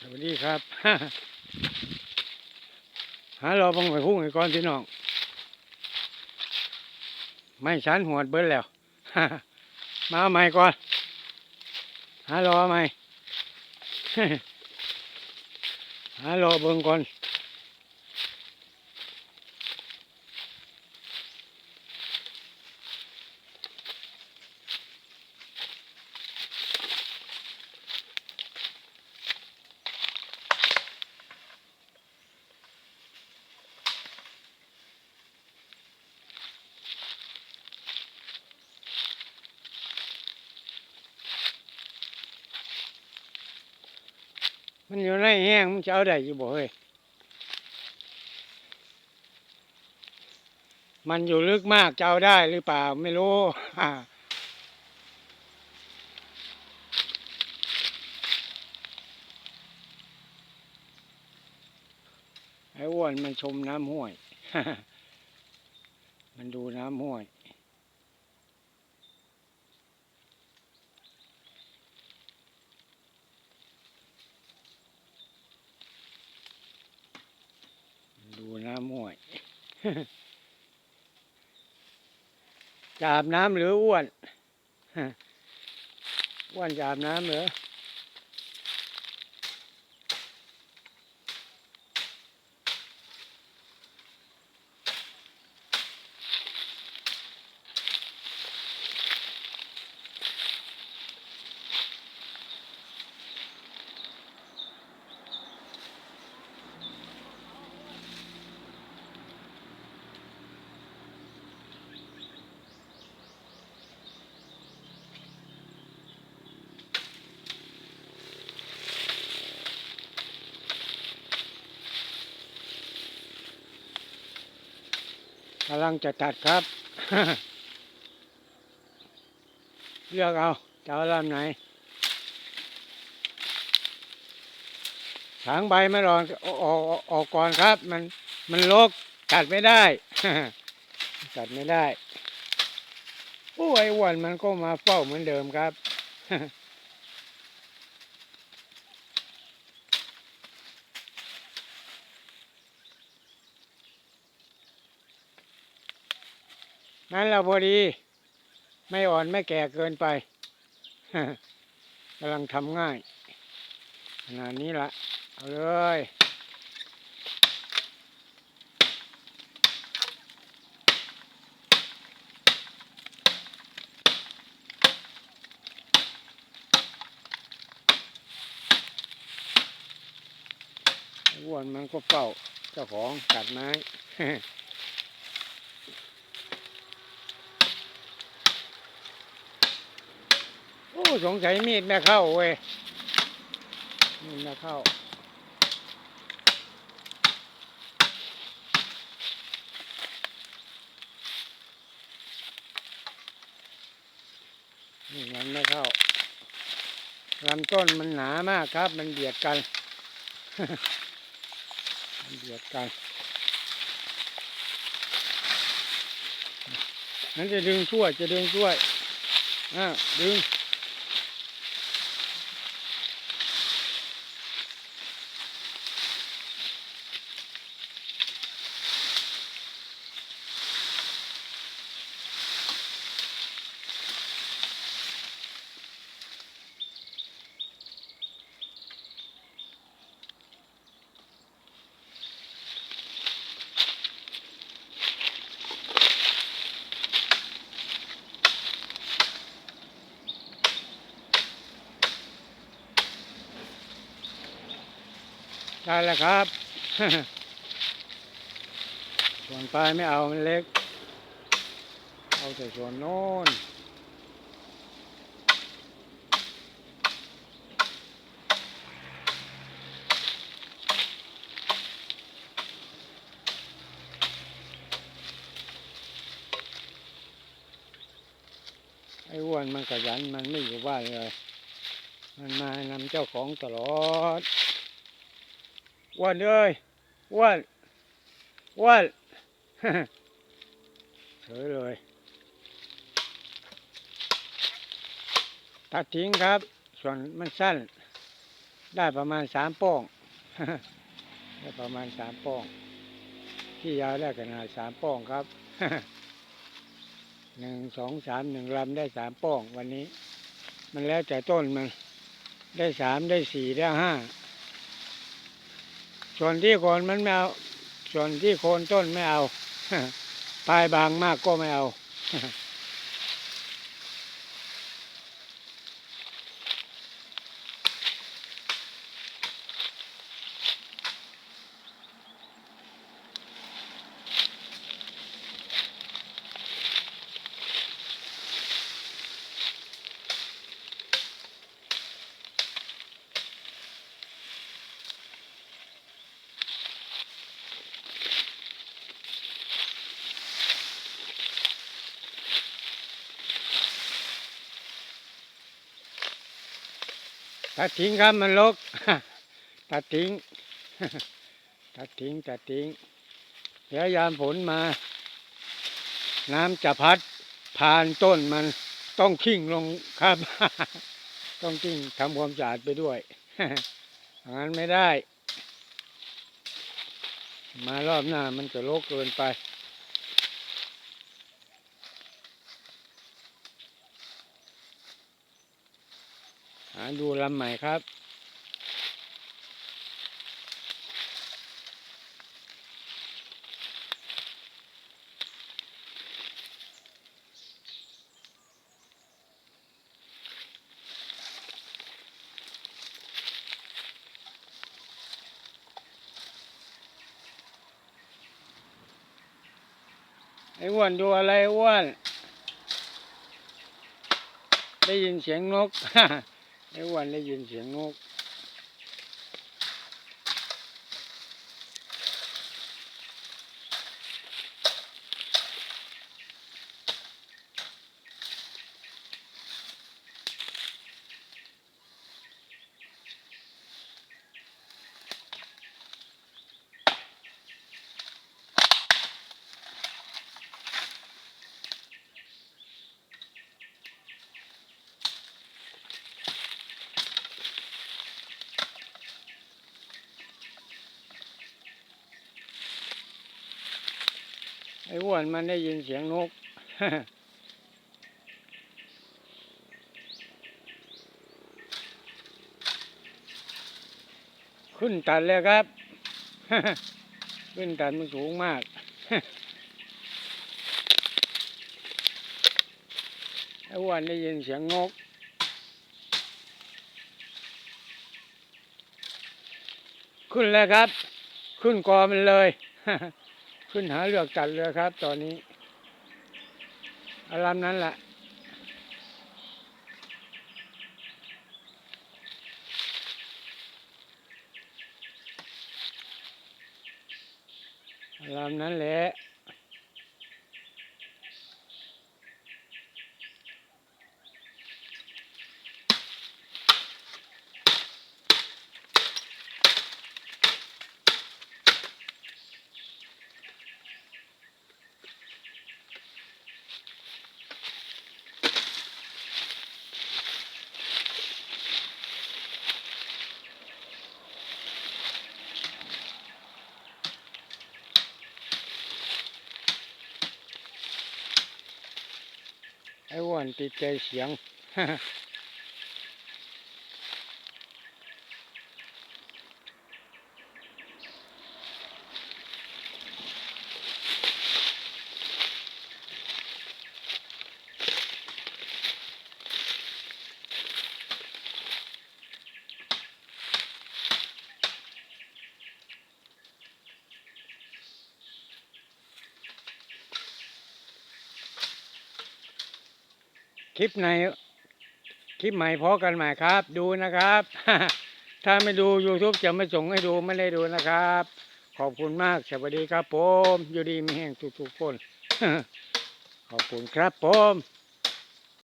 สวัสดีครับ หาเราบังไปพุ่งไอ้ก้อนพี่น้อง ไม่ชันหัวเบิ้ลแล้ว มาใหม่ก่อน หารอใหม่ หารอเบิ้งก่อน มันอยู่ในแห้งมันจะเอาได้อยู่บ่เฮ้ยมันอยู่ลึกมากจะเอาได้หรือเปล่าไม่รู้ไอ้อ้วนมันชมน้ำห้วย มันดูน้ำห้วย ดูน้ำห้วยจาบน้ำหรืออ้วน อ้วนจาบน้ำเหรือ กำลังจะตัดครับ เลือกเอาจะเอาลำไหนถางใบไม่รอนออกออกออกก่อนครับ มันมันลกตัดไม่ได้ ตัดไม่ได้ โอ้ยไอ้อ้วันมันก็มาเฝ้าเหมือนเดิมครับ นั่นเราพอดี ไม่อ่อนไม่แก่เกินไปกำลังทำง่ายขนาดนี้ละเอาเลยไอ้อ้วนมันก็เฝ้าเจ้าของตัดไม้ โอ้ สงสัยมีดแม่เข้าเว้ยมีดแม่เข้านี่มันไม่เข้าลำต้นมันหนามากครับ มันเบียดกัน มันเบียดกันนั่นจะดึงช่วยจะดึงช่วยอ่าดึง ได้แล้วครับส่วนปลายไม่เอามันเล็ก เอาแต่ส่วนโน้นไอ้อ้วนมันขยันมันไม่อยู่บ้านเลย มันมานำเจ้าของตลอด วันเอ้ยอ้วนอ้วนเฉยเลย ตัดทิ้งครับ ส่วนมันสั้น ได้ประมาณสามป้งได้ประมาณสามป้งที่ยาวได้ขนาดสามป้งครับหนึ่งสองสามหนึ่งลำได้สามป้งวันนี้ มันแล้วแต่ต้นมัน ได้สามได้สี่ได้ห้า ส่วนที่โคนมันไม่เอา ส่วนที่โคนต้นไม่เอา ปลายบางมากก็ไม่เอา ตัดทิ้งครับมันลกตัดทิ้ง ตัดทิ้งตัดทิ้งเดี๋ยวยามฝนมา น้ำจะพัดผ่านต้นมันต้องขิ้งลงครับ ต้องขิ้งทำความสะอาดไปด้วยอย่างนั้นไม่ได้ มารอบหน้ามันจะรกเกินไป ดูลำใหม่ครับ ไอ้อ้วนดูอะไรอ้วนได้ยินเสียงนก ไอ้อ้วนได้ยินเสียงนก ไอ้อ้วนมันได้ยินเสียงนก ขึ้นตัดเลยครับ ขึ้นตัดมันสูงมาก ไอ้อ้วนได้ยินเสียงนกขึ้นแล้วครับ ขึ้นกอมันเลย ขึ้นหาเลือกตัดเลยครับ ตอนนี้อารามนั้นแหละอารามนั้นแหละ ไอ้อ้วนติดใจเสียง คลิปในคลิปใหม่พอกันใหม่ครับ ดูนะครับ ถ้าไม่ดู YouTube จะไม่ส่งให้ดูไม่ได้ดูนะครับ ขอบคุณมากสวัสดีครับผม อยู่ดีมีแห่งทุกๆคน ขอบคุณครับผม